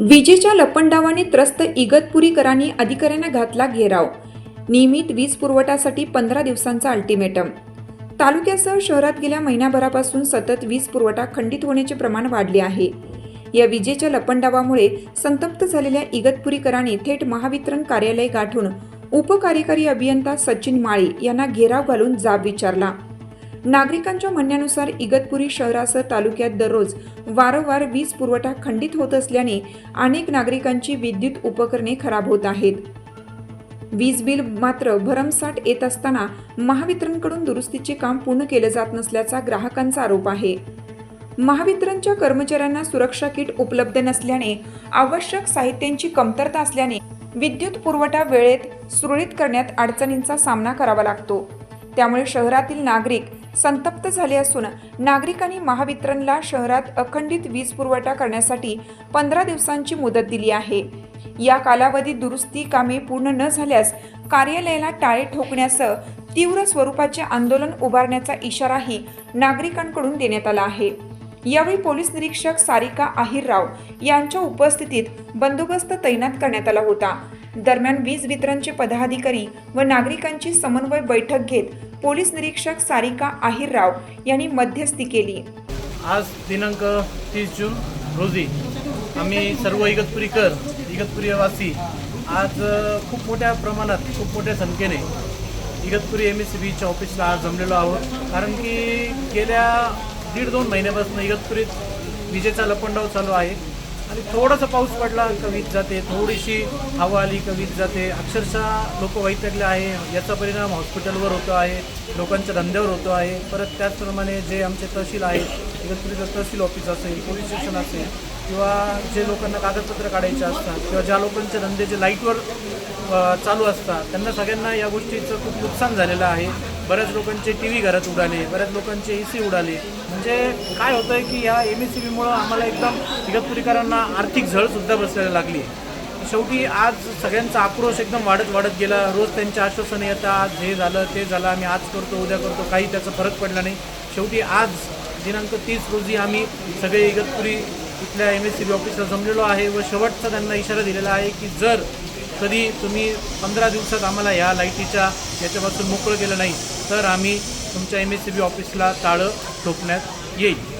विजेच्या लपंडावाने त्रस्त इगतपुरीकरांनी अधिकाऱ्यांना घातला घेराव. नियमित वीज पुरवठ्यासाठी पंधरा दिवसांचा अल्टिमेटम. तालुक्यासह शहरात गेल्या महिन्याभरापासून सतत वीज पुरवठा खंडित होण्याचे प्रमाण वाढले आहे. या विजेच्या लपंडावामुळे संतप्त झालेल्या इगतपुरीकरांनी थेट महावितरण कार्यालय गाठून उपकार्यकारी अभियंता सचिन माळी यांना घेराव घालून जाब विचारला. नागरिकांच्या म्हणण्यानुसार इगतपुरी शहरासह तालुक्यात दररोज वारंवार वीज पुरवठा खंडित होत असल्याने अनेक नागरिकांची विद्युत उपकरणे खराब होत आहेत. वीज बिल मात्र भरमसाठ येत असताना महावितरणकडून दुरुस्तीचे काम पूर्ण केले जात नसल्याचा ग्राहकांचा आरोप आहे. महावितरणच्या कर्मचाऱ्यांना सुरक्षा किट उपलब्ध नसल्याने आवश्यक साहित्यांची कमतरता असल्याने विद्युत पुरवठा वेळेत सुरळीत करण्यात अडचणींचा सामना करावा लागतो. त्यामुळे शहरातील नागरिक संतप्त झाले असून नागरिकांनी महावितरणला शहरात अखंडित वीज पुरवठा करण्यासाठी पंधरा दिवसांची मुदत दिली आहे. या कालावधीत दुरुस्ती कामे पूर्ण न झाल्यास कार्यालयाला टाळे ठोकण्यासह तीव्र स्वरूपाचे आंदोलन उभारण्याचा इशाराही नागरिकांकडून देण्यात आला आहे. यावेळी पोलीस निरीक्षक सारिका आहिरराव यांच्या उपस्थितीत बंदोबस्त तैनात करण्यात आला होता. दरम्यान वीज वितरणचे पदाधिकारी व नागरिकांची समन्वय बैठक घेत पोलीस निरीक्षक सारिका आहिरराव यांनी मध्यस्थी केली. आज दिनांक तीस जून रोजी आम्ही सर्व इगतपुरीकर इगतपुरीवासी आज खूप मोठ्या प्रमाणात खूप मोठ्या संख्येने इगतपुरी एम एस सी बीच्या ऑफिसला आज जमलेलो आहोत. कारण की गेल्या दीड दोन महिन्यापासून इगतपुरीत विजेचा लपंडाव चालू आहे. आणि थोडासा पाऊस पडला का वीज जाते थोडीशी हवा आली का वीज जाते. अक्षरशः लोक वैतकले आहे. याचा परिणाम हॉस्पिटलवर होतो आहे लोकांच्या धंद्यावर होतो आहे. परत त्याचप्रमाणे जे आमचे तहसील आहेत इगतपुरीचं तहसील ऑफिस असेल पोलीस स्टेशन असेल किंवा जे लोकांना कागदपत्र काढायचे असतात किंवा ज्या लोकांचे धंदे जे लाईटवर चालू असतात त्यांना सगळ्यांना या गोष्टीचं खूप नुकसान झालेलं आहे. बऱ्याच लोकांचे टी व्ही घरात उडाले बऱ्याच लोकांचे ए सी उडाले. म्हणजे काय होतं आहे की या एम एस सी बीमुळं आम्हाला एकदम इगतपुरीकरांना आर्थिक झळसुद्धा बसायला लागली. शेवटी आज सगळ्यांचा आक्रोश एकदम वाढत वाढत गेला. रोज त्यांचे आश्वासनं येतात आज हे झालं ते झालं आम्ही आज करतो उद्या करतो काही त्याचा फरक पडला नाही. शेवटी आज दिनांक तीस रोजी आम्ही सगळे इगतपुरी इथल्या एम एस सी बी ऑफिसला जमलेलो आहे व शेवटचा त्यांना इशारा दिलेला आहे की जर कधी तुम्ही पंधरा दिवसात आम्हाला ह्या लाईटीच्या याच्यापासून मोकळं केलं नाही तर आम्ही तुमच्या एम एस सी बी ऑफिसला ताळं ठोकण्यात येईल.